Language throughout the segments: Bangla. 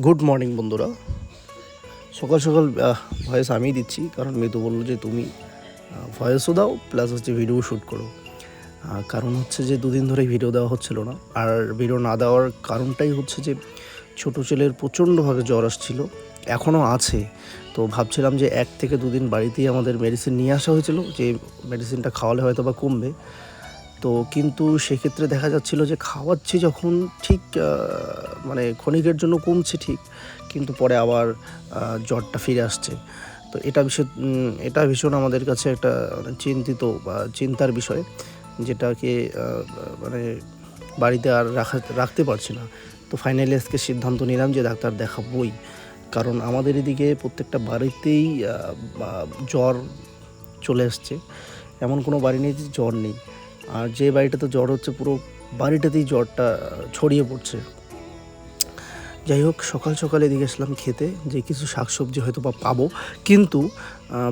গুড মর্নিং বন্ধুরা। সকাল সকাল ভয়েস আমিই দিচ্ছি, কারণ মৃদু বলল যে তুমি ভয়েসও দাও প্লাস হচ্ছে ভিডিও শ্যুট করো। কারণ হচ্ছে যে দুদিন ধরে ভিডিও দেওয়া হচ্ছিল না। আর ভিডিও না দেওয়ার কারণটাই হচ্ছে যে ছোটো ছেলের প্রচণ্ডভাবে জ্বর আসছিল এখনও আছে। তো ভাবছিলাম যে এক থেকে দুদিন বাড়িতেই আমাদের মেডিসিন নিয়ে আসা হয়েছিল, যে মেডিসিনটা খাওয়ালে হয়তো বা কমবে। তো কিন্তু সেক্ষেত্রে দেখা যাচ্ছিল যে খাওয়াচ্ছি যখন ঠিক মানে ক্ষণিকের জন্য কমছে ঠিক কিন্তু পরে আবার জ্বরটা ফিরে আসছে। তো এটা উম, এটা ভীষণ আমাদের কাছে একটা মানে চিন্তিত বা চিন্তার বিষয় যেটাকে মানে বাড়িতে আর রাখা রাখতে পারছি না। তো ফাইনালি আজকে সিদ্ধান্ত নিলাম যে ডাক্তার দেখাবই। কারণ আমাদের এদিকে প্রত্যেকটা বাড়িতেই জ্বর চলে আসছে। এমন কোনো বাড়ি নেই যে জ্বর নেই। আর যে বাড়িটাতে জ্বর হচ্ছে, পুরো বাড়িটাতেই জ্বরটা ছড়িয়ে পড়ছে। যাই হোক, সকাল সকাল এদিকে আসলাম খেতে, যে কিছু শাকসবজি হয়তো বা পাবো। কিন্তু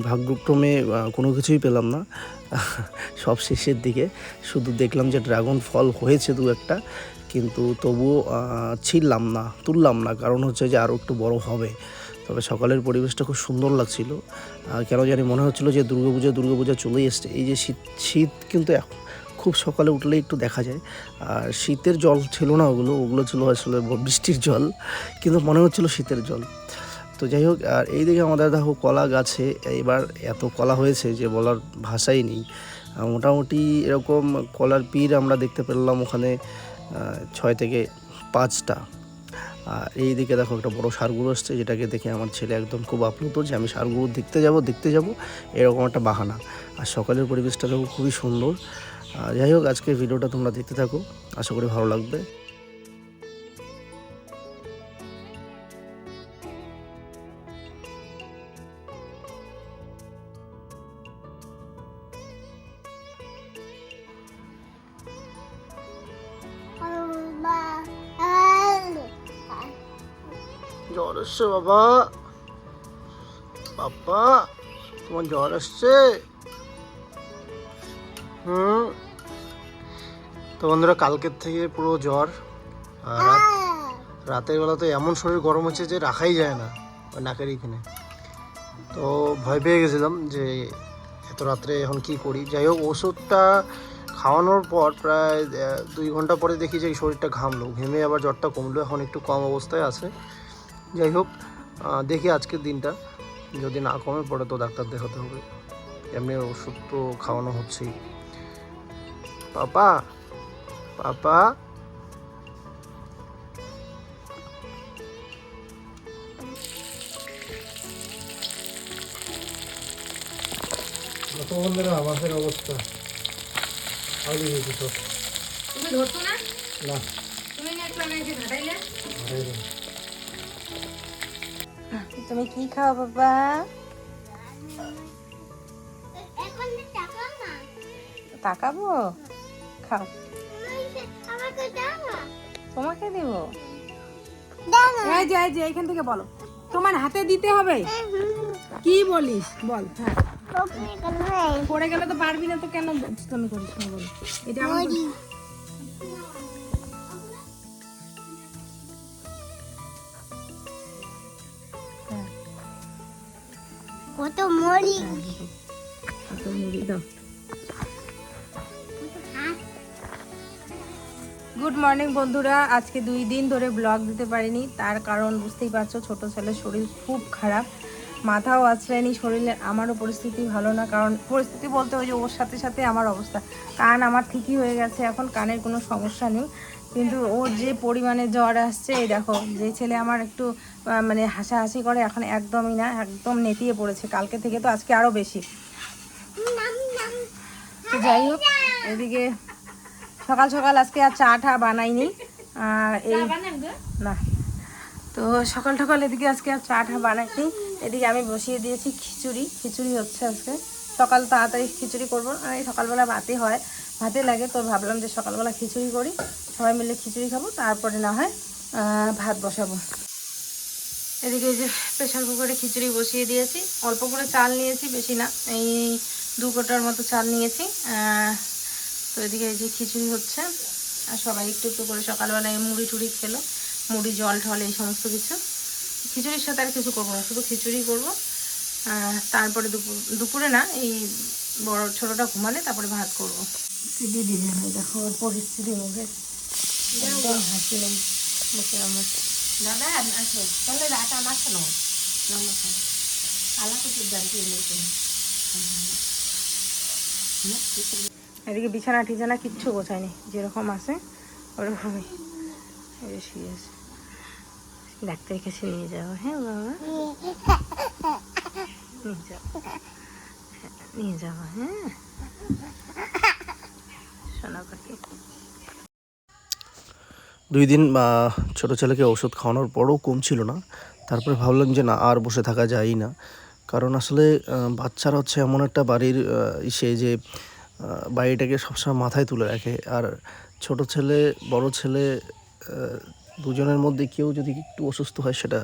ভাগ্যক্রমে কোনো কিছুই পেলাম না। সব শেষের দিকে শুধু দেখলাম যে ড্রাগন ফল হয়েছে দু একটা, কিন্তু তবুও ছিললাম না, তুললাম না। কারণ হচ্ছে যে আরও একটু বড় হবে। তবে সকালের পরিবেশটা খুব সুন্দর লাগছিল। কেন জানি মনে হচ্ছিল যে দুর্গাপূজা দুর্গাপূজা চলেই এসছে। এই যে শীত শীত কিন্তু এখন খুব সকালে উঠলে একটু দেখা যায়। আর শীতের জল ছিল না ওগুলো ওগুলো ছিল আসলে বৃষ্টির জল, কিন্তু মনে হচ্ছিল শীতের জল। তো যাই হোক, আর এইদিকে আমাদের দেখো কলা গাছে এবার এত কলা হয়েছে যে বলার ভাষাই নেই। মোটামুটি এরকম কলার পীর আমরা দেখতে পেলাম ওখানে ছয় থেকে পাঁচটা। আর এই দিকে দেখো একটা বড় সারগুলো আসছে, যেটাকে দেখে আমার ছেলে একদম খুব আপ্লুত যে আমি সারগুলো দেখতে যাব দেখতে যাব, এরকম একটা বাহানা। আর সকালের পরিবেশটা দেখো খুবই সুন্দর। যাই হোক, আজকের ভিডিওটা তোমরা দেখতে থাকো। আশা করি ভালো লাগবে। জ্বর আসছে বাবা। বাবা তোমার জ্বর আসছে? হুম। তো বন্ধুরা, কালকের থেকে পুরো জ্বর, আর রাত রাতের বেলা তো এমন শরীর গরম হচ্ছে যে রাখাই যায় না ওই নাকের এখানে। তো ভয় পেয়ে গেছিলাম যে এত রাত্রে এখন কি করি? যাই হোক, ওষুধটা খাওয়ানোর পর প্রায় দুই ঘণ্টা পরে দেখি যে শরীরটা ঘামলো। ঘেমে আবার জ্বরটা কমলো, এখন একটু কম অবস্থায় আছে। যাই হোক দেখি আজকের দিনটা। যদি না কমে পড়ে তো ডাক্তার দেখাতে হবে। এমনি ওষুধ তো খাওয়ানো হচ্ছেই। পাপা পাপা কত বন্ধুরা আমাদের অবস্থা আগে দিয়েছি তো তুমি ধরতো না না তুমি না একটু আগে ঘাটাইলে তুমি কি খাও বাবা তাকাবো খাও। তোমাকে দিব? এই যে এই যে এখান থেকে বলো। তোমার হাতে দিতে হবে। কি বলিস? বল হ্যাঁ। পড়ে গেলে তো পারবি না তো কেন তুমি করিস না বল। এটা আমার কত মরি। হাতে মুড়ি দাও। মর্নিং বন্ধুরা, আজকে দুই দিন ধরে ব্লগ দিতে পারিনি। তার কারণ বুঝতেই পারছ, ছোট ছেলের শরীর খুব খারাপ। মাথাও আছড়ায়নি শরীরের আমারও পরিস্থিতি ভালো না, কারণ পরিস্থিতি বলতে ওই যে ওর সাথে সাথে আমার অবস্থা। কান আমার ঠিকই হয়ে গেছে, এখন কানের কোনো সমস্যা নেই। কিন্তু ওর যে পরিমাণে জ্বর আসছে, এই দেখো, যে ছেলে আমার একটু মানে হাসাহাসি করে, এখন একদমই না, একদম নেতিয়ে পড়েছে। কালকে থেকে তো আজকে আরও বেশি। তো যাই হোক, এদিকে সকাল সকাল আজকে আর চা টা বানাইনি। আর এই না। তো সকাল সকাল এদিকে আজকে আর চা টা বানাইনি। এদিকে আমি বসিয়ে দিয়েছি খিচুড়ি। খিচুড়ি হচ্ছে আজকে। সকাল তাড়াতাড়ি খিচুড়ি করব। আর এই সকালবেলা ভাতে হয়। ভাতে লাগে তো ভাবলাম যে সকালবেলা খিচুড়ি করি। সবাই মিলে খিচুড়ি খাব। তারপরে না হয় ভাত বসাবো। এদিকে এই যে প্রেশার কুকারে খিচুড়ি বসিয়ে দিয়েছি। অল্প করে চাল নিয়েছি বেশি না। এই দু কোটার মতো চাল নিয়েছি। তো এদিকে এই যে খিচুড়ি হচ্ছে আর সবাই একটু একটু করে সকালবেলায় মুড়ি টুড়ি খেলো মুড়ি জল ঠল এই সমস্ত কিছু। খিচুড়ির সাথে আর কিছু করব না শুধু খিচুড়ি করব। তারপরে দুপুর দুপুরে না এই বড় ছোটোটা ঘুমালে তারপরে ভাত করব। দেখো ওর পরিস্থিতি মুখে একদম হাসি নেই মুখে আমার। দাদা আসো। তাহলে রাটা আমার কেন আলাদা কিছু জানতে এদিকে বিছানা টিছানা কিচ্ছু গোছায়নি, যেরকম আছে ওরকমই। শুয়ে আছে। ডাক্তারের কাছে নিয়ে যাব হ্যাঁ বাবা? নিয়ে যাব। নিয়ে যাব হ্যাঁ। দুই দিন ছোট ছেলেকে ওষুধ খাওয়ানোর পরও কমছিল না। তারপরে ভাবলাম যে না, আর বসে থাকা যায় না। কারণ আসলে বাচ্চারা হচ্ছে এমন একটা বাড়ির সে যে বাড়িটাকে সবসময় মাথায় তুলে রাখে। আর ছোট ছেলে, বড় ছেলে দুজনের মধ্যে কেউ যদি একটু অসুস্থ হয় সেটা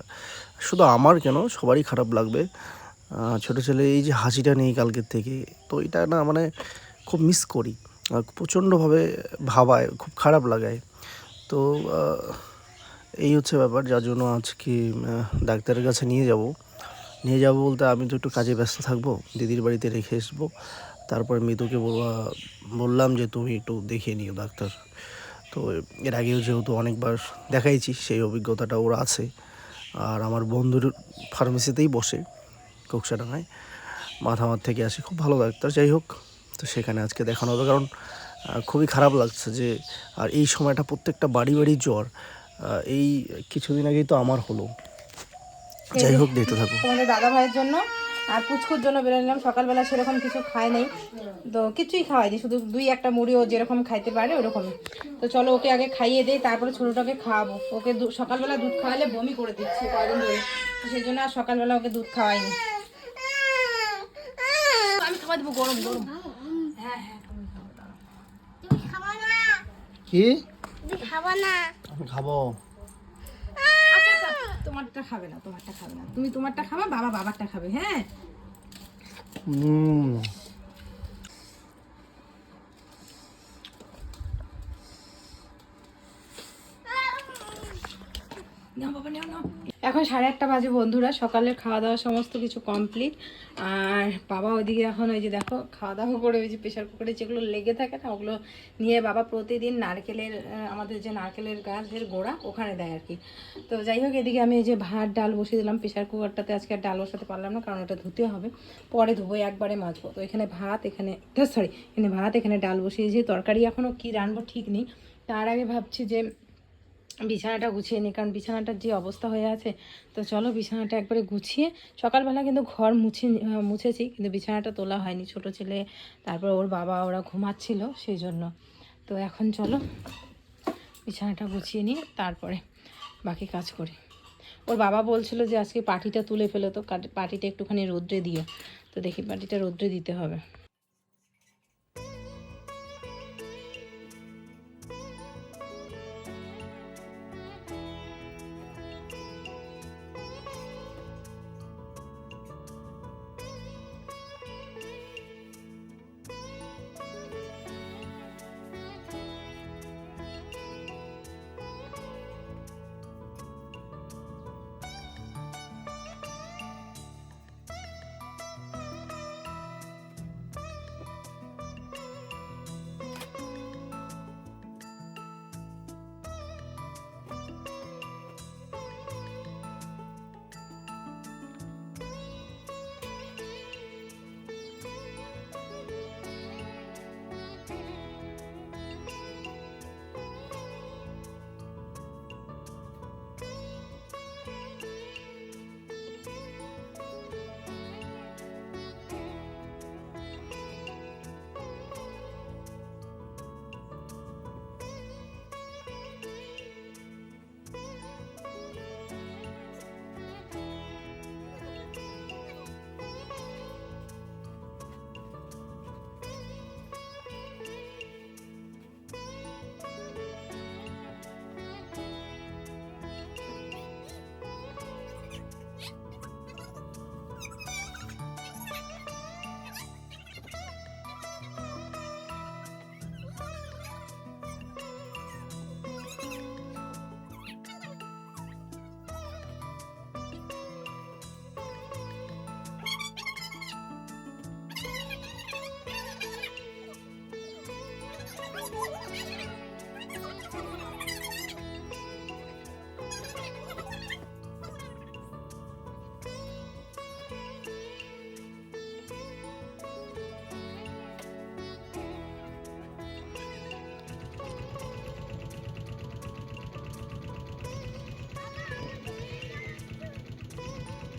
শুধু আমার কেন, সবারই খারাপ লাগবে। ছোট ছেলে, এই যে হাসিটা নেই কালকের থেকে, তো এটা না মানে খুব মিস করি। প্রচণ্ডভাবে ভাবায়, খুব খারাপ লাগায়। তো এই হচ্ছে ব্যাপার, যার জন্য আজকে ডাক্তারের কাছে নিয়ে যাব। নিয়ে যাব বলতে আমি তো একটু কাজে ব্যস্ত থাকব, দিদির বাড়িতে রেখে আসব। তারপর মৃদুকে বললাম যে তুমি একটু দেখিয়ে নিও ডাক্তার। তো এর আগেও যেহেতু অনেকবার দেখাইছি, সেই অভিজ্ঞতাটা ওর আছে। আর আমার বন্ধুর ফার্মেসিতেই বসে কোকসাডাঙ্গায় মাথামার থেকে আসে, খুব ভালো ডাক্তার, যাই হোক। তো সেখানে আজকে দেখানো হবে, কারণ খুবই খারাপ লাগছে যে, আর এই সময়টা প্রত্যেকটা বাড়ি বাড়ি জ্বর এই কিছুদিন আগেই তো আমার হলো। যাই হোক, দেখতে থাকো। দাদা ভাইয়ের জন্য আর পুচকুর জন্য বেরোলাম সকালবেলা সেরকম কিছু খায় নেই। তো কিছুই খাওয়াইনি শুধু দুই একটা মুড়ি ও যেরকম খাইতে পারে ওরকমই। তো চলো ওকে আগে খাইয়ে দেই তারপরে ছোটোটাকে খাওয়াবো। ওকে সকালবেলা দুধ খাওয়ালে বমি করে দিচ্ছে কয়দিন ধরে। তো সেই জন্য আর সকালবেলা ওকে দুধ খাওয়াইনি। আমি খাওয়া দেবো গরম গরম। খাব না কি? খাব না। আমি খাব। তোমারটা খাবে না তোমারটা খাবে না। তুমি তোমারটা খাবা বাবা বাবারটা খাবে হ্যাঁ? হুম। এখন সাড়ে আটটা বাজে বন্ধুরা, সকালের খাওয়া দাওয়া সমস্ত কিছু কমপ্লিট আর বাবা ওইদিকে এখন ওই যে দেখো খাওয়া দাওয়া করে ওই যে প্রেশার কুকারে যেগুলো লেগে থাকে না, ওগুলো নিয়ে বাবা প্রতিদিন নারকেলের আমাদের যে নারকেলের গাছের গোড়া, ওখানে দেয় আর কি। তো যাই হোক, এদিকে আমি এই যে ভাত, ডাল বসিয়ে দিলাম। প্রেশার কুকারটাতে আজকে আর ডাল বসাতে পারলাম না, কারণ ওটা ধুতে হবে। পরে ধুবো, একবারে মাজবো। তো এখানে ভাত, এখানে সরি এখানে ভাত, এখানে ডাল বসিয়েছি। তরকারি এখনও কী রানবো ঠিক নেই। তার আগে ভাবছি যে বিছানাটা গুছিয়ে নিই কারণ বিছানাটার যে অবস্থা হয়ে আছে, তো চলো বিছানাটা একবারে গুছিয়ে, সকালবেলা কিন্তু ঘর মুছে মুছেছি, কিন্তু বিছানাটা তোলা হয়নি, ছোট ছেলে, তারপর ওর বাবা ওরা ঘুমাচ্ছিল সেই জন্য। তো এখন চলো বিছানাটা গুছিয়ে নিয়ে তারপরে বাকি কাজ করি। ওর বাবা বলছিল যে আজকে পাটিটা তুলে ফেলো, তো পাটিটা একটুখানি রোদ্রে দিও, তো দেখি পাটিটা রোদ্রে দিতে হবে।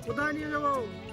কোথায় নিয়ে যাব ডাকো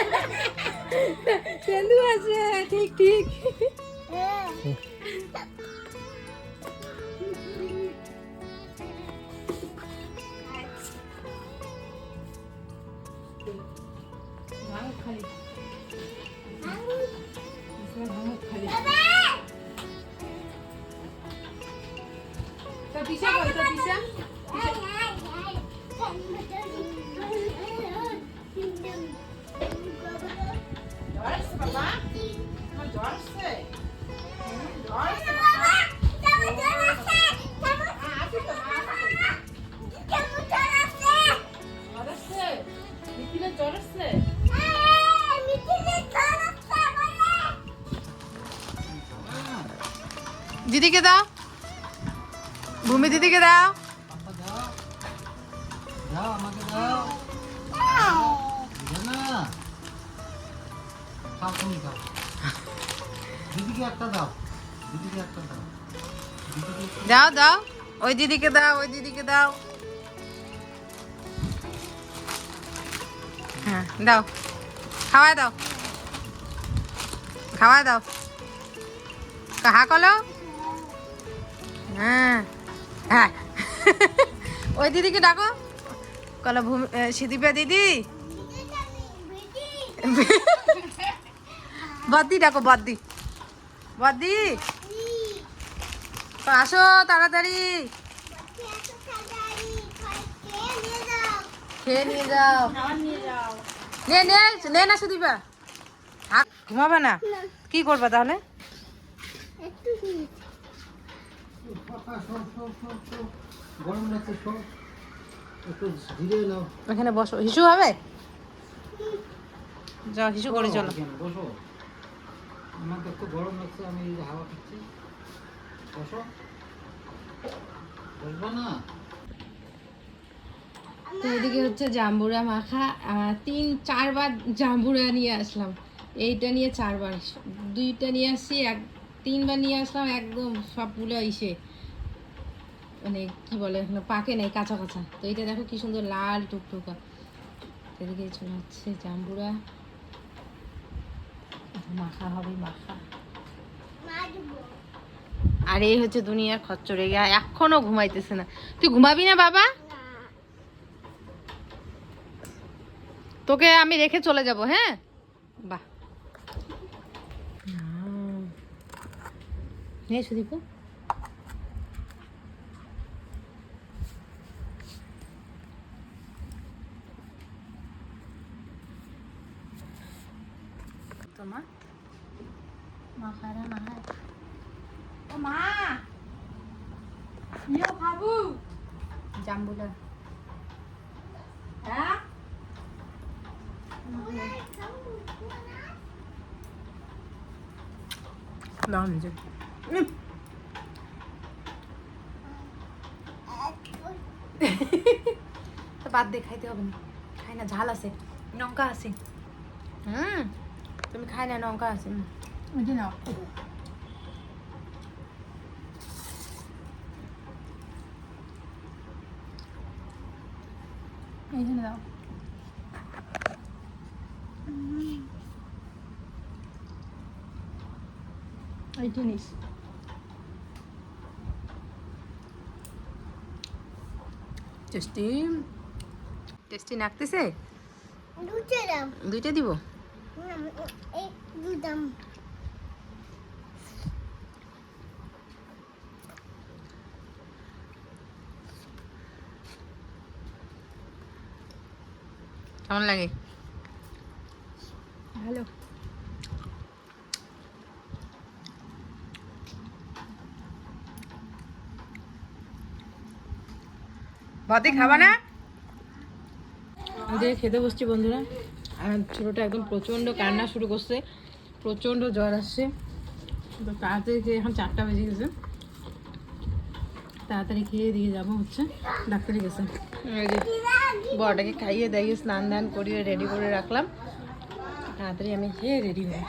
আছে তেন্দু আছে ঠিক ঠিক দিদিকে দাও। ভূমি দিদিকে দাও। দাও দাও। ওই দিদিকে দাও, ওই দিদিকে দাও। হ্যাঁ দাও। খাওয়াই দাও। খাওয়াই দাও। কাহা কলো হ্যাঁ হ্যাঁ। ওই দিদিকে ডাকো। কলো ভূমি সিদিপা দিদি। বদ্দি ডাকো বদ্দি। বদ্দি। তো আসো তাড়াতাড়ি। খেয়ে নিয়ে যাও। নে নে নে না সুদীপা ঘুমাবে না? কি করবে তাহলে? এখানে বসো। হিসু হবে? যাও হিসু করে চলো। বসো। আমার তো গরম লাগছে আমি হাওয়া খাচ্ছি। বসো। বসবা না? তো হচ্ছে জাম্বুরা মাখা। তিন চারবার জাম্বুরা নিয়ে আসলাম। এইটা নিয়ে চারবার। দুইটা নিয়ে আসছি এক তিনবার নিয়ে আসলাম, একদম সব সবগুলো ইসে। মানে কি বলে পাকে নেই, কাঁচা কাঁচা। তো এটা দেখো কি সুন্দর লাল টুকটুকা। এদিকে চলে হচ্ছে জাম্বুরা। মাখা হবে, মাখা। আর এই হচ্ছে দুনিয়ার খচ্চরে। গিয়া এখনও ঘুমাইতেছে না। তুই ঘুমাবি না বাবা? তোকে আমি রেখে চলে যাব হ্যাঁ? বাহ। নে সুদীপ তোমার মা। খায় না খায়। ও মা! নিও খাব। জাম্বুলা। হ্যাঁ? তো বাদ দিয়ে খাইতে হবে না। খাই না, ঝাল আছে। লঙ্কা আছে। হুম, তুমি খাই না, লঙ্কা আছে ওইটা নাও দাও। এই জিনিস। টেস্টি। টেস্টি নাকতেছে দুইটা দিব? কেমন লাগে? ভালো। খাবা না? যে খেতে বসছি বন্ধুরা। আর ছোটোটা একদম প্রচণ্ড কান্না শুরু করছে। প্রচণ্ড জ্বর আসছে। তো তাড়াতাড়ি খেয়ে এখন চারটা বেজে গেছে। তাড়াতাড়ি খেয়ে দিয়ে যাব হচ্ছে। ডাক্তারে গেছে। বড়টাকে খাইয়ে দাইয়ে স্নান দান করিয়ে রেডি করে রাখলাম। তাড়াতাড়ি আমি খেয়ে রেডি হই।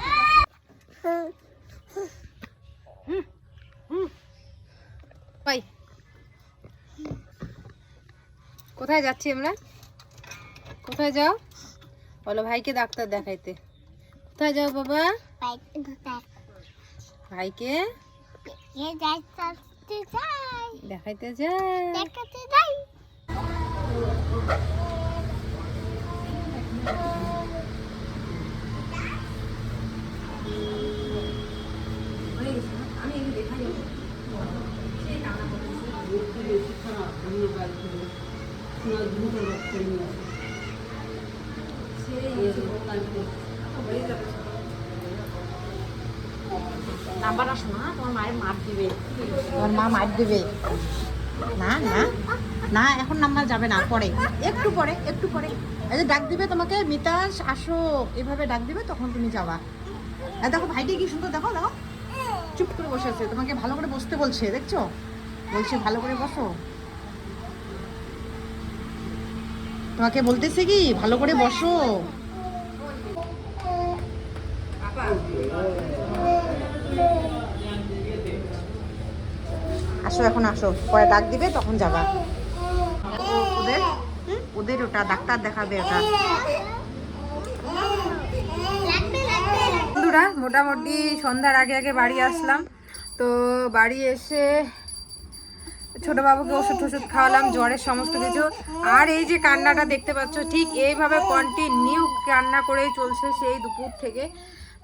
কোথায় যাচ্ছি আমরা? কোথায় যাও? বলো ভাইকে ডাক্তার দেখাইতে। কোথায় যাও বাবা? ভাইকে? দেখাইতে যাই। দেখাতে যাই মায়ের মার দিবে। তোমার মা মার দিবে। না না। না, এখন যাবে না, পরে। একটু পরে একটু পরে। এই ডাক দিবে তোমাকে, মিতাস, আসো। এভাবে ডাক দিবে, তখন তুমি যাবা। এই দেখো, ভাইটি কি সুন্দর, দেখো দেখো। চুপ করে বসে আছে। তোমাকে ভালো করে বসতে বলছে, দেখছ? বলছে, ভালো করে বসো। তোমাকে বলতেছে কি? ভালো করে বসো। আসো এখন আসো। পরে ডাক দিবে, তখন যাবা। ওদের? ওদের ওটা, ডাক্তার দেখাবে ওটা। বন্ধুরা, মোটামুটি সন্ধ্যার আগে আগে বাড়ি আসলাম। তো বাড়ি এসে ছোট বাবুকে ওষুধ টষুধ খাওয়ালাম জ্বরের সমস্ত কিছু। আর এই যে কান্নাটা দেখতে পাচ্ছ ঠিক এইভাবে কন্টিনিউ কান্না করেই চলছে সেই দুপুর থেকে।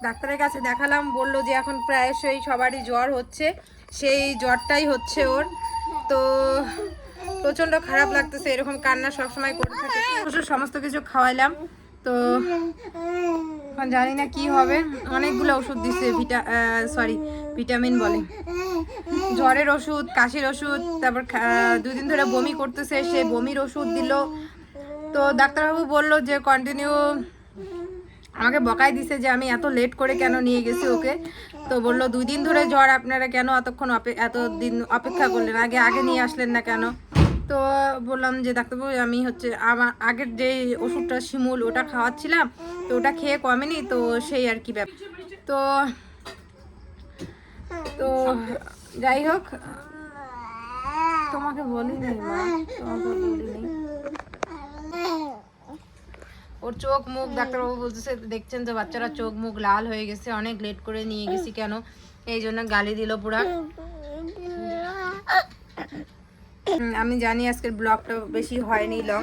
ডাক্তারের কাছে দেখালাম বলল যে এখন প্রায়শই সবারই জ্বর হচ্ছে সেই জ্বরটাই হচ্ছে ওর। তো প্রচণ্ড খারাপ লাগতেছে এরকম কান্না সবসময় করে থাকে ওষুধ সমস্ত কিছু খাওয়াইলাম। তো এখন জানি না কি হবে। অনেকগুলো ওষুধ দিচ্ছে ভিটা সরি ভিটামিন বলে। জ্বরের ওষুধ, কাশির ওষুধ, তারপর দুদিন ধরে বমি করতেছে, সে বমির ওষুধ দিল। তো ডাক্তারবাবু বলল যে কন্টিনিউ আমাকে বকাই দিছে যে, আমি এত লেট করে কেন নিয়ে গেছি ওকে? তো বলল, দুই দিন ধরে জ্বর আপনারা কেন এতক্ষণ এত দিন অপেক্ষা করলেন? আগে আগে নিয়ে আসলেন না কেন? তো বললাম যে, ডাক্তারবাবু, আমি হচ্ছে আমার আগের যে ওষুধটা শিমুল, ওটা খাওয়াচ্ছিলাম, তো ওটা খেয়ে কমেনি, তো সেই আর কি ব্যাপার। তো তো যাই হোক, তোমাকে বলিনি ওর চোখ মুখ, ডাক্তারবাবু বলতেছে, দেখছেন যে বাচ্চারা, চোখ মুখ লাল হয়ে গেছে, অনেক লেট করে নিয়ে গেছি কেন? এই জন্য গালি দিল পুরা। আমি জানি আজকের ব্লগটা বেশি হয়নি লং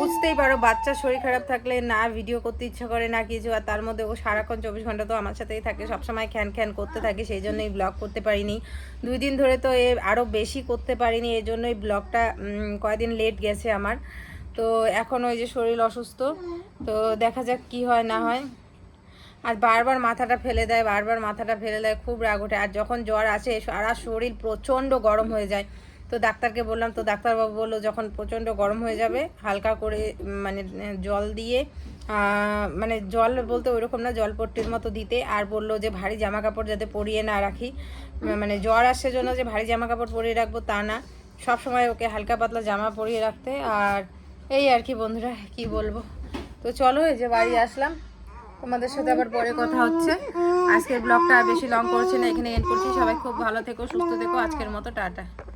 বুঝতেই পারো, বাচ্চার শরীর খারাপ থাকলে না ভিডিও করতে ইচ্ছা করে, না কিছু, আর তার মধ্যে ও সারাক্ষণ চব্বিশ ঘণ্টা তো আমার সাথেই থাকে, সবসময় খ্যান খ্যান করতে থাকে, সেই জন্যই ব্লগ করতে পারিনি। দুই দিন ধরে তো এ আরও বেশি করতে পারিনি, এই জন্যই ব্লগটা কয়দিন লেট গেছে আমার। তো এখন ওই যে শরীর অসুস্থ, তো দেখা যাক কি হয়, না হয়। আর বারবার মাথাটা ফেলে দেয়, বারবার মাথাটা ফেলে দেয়, খুব রাগ ওঠে। আর যখন জ্বর আসে, সারা শরীর প্রচণ্ড গরম হয়ে যায়। তো ডাক্তারকে বললাম তো ডাক্তারবাবু বলল যখন প্রচণ্ড গরম হয়ে যাবে হালকা করে মানে জল দিয়ে মানে জল বলতে ওইরকম না জলপট্টির মতো দিতে। আর বলল যে ভারী জামা কাপড় যাতে পরিয়ে না রাখি। মানে জ্বর আসছে জন্য যে ভারী জামা কাপড় পরিয়ে রাখব তা না। সব সময় ওকে হালকা পাতলা জামা পরিয়ে রাখতে। আর এই আর কি বন্ধুরা কি বলব? তো চলো এই যে বাড়ি আসলাম। তোমাদের সাথে আবার পরে কথা হচ্ছে। আজকের ব্লগটা বেশি লং করছি না এখানে এন্ড করছি। সবাই খুব ভালো থেকো সুস্থ থেকো। আজকের মতো টাটা।